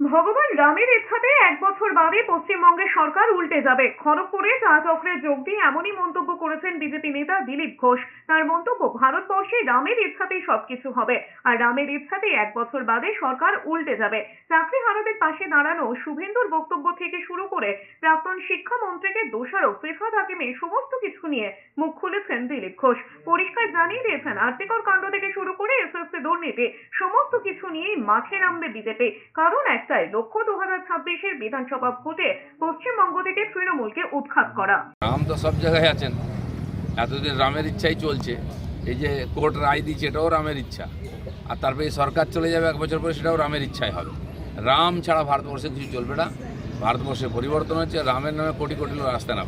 ভগবান রামের ইচ্ছাতে এক বছর বাদে পশ্চিমবঙ্গের সরকার উল্টে যাবে। খড়গপুরে চা চক্রে যোগ দিয়ে এমনই মন্তব্য করেছেন বিজেপি নেতা দিলীপ ঘোষ। তার মন্তব্য, ভারতবর্ষে রামের ইচ্ছাতেই সবকিছু হবে আর রামের ইচ্ছাতেই এক বছর বাদে সরকার উল্টে যাবে। চাকরি হারাদের পাশে দাঁড়ানো শুভেন্দুর বক্তব্য থেকে শুরু করে প্রাক্তন শিক্ষামন্ত্রীকে দোষারোপ ফিরহাদ হাকিমের সমস্ত কিছু নিয়ে মুখ খুলেছেন দিলীপ ঘোষ। পরিষ্কার জানিয়ে দিয়েছেন আর্থিকর কাণ্ড থেকে শুরু করে এসএসসি দুর্নীতি, সমস্ত কিছু নিয়েই মাঠে নামবে বিজেপি। কারণ একটাই লক্ষ্য দু হাজার ছাব্বিশের বিধানসভা ভোটে পশ্চিমবঙ্গ থেকে তৃণমূলকে উৎখাত করা। রাম তো সব জায়গায় আছেন। এতদিন রামের ইচ্ছাই চলছে। এই যে কোর্ট রায় দিচ্ছে এটাও রামের ইচ্ছা। আর তারপরে এই সরকার চলে যাবে এক বছর পরে, সেটাও রামের ইচ্ছাই হবে। রাম ছাড়া ভারতবর্ষে কিছু চলবে না। ভারতবর্ষে পরিবর্তন হচ্ছে, রামের নামে কোটি কোটি লোক আসতে না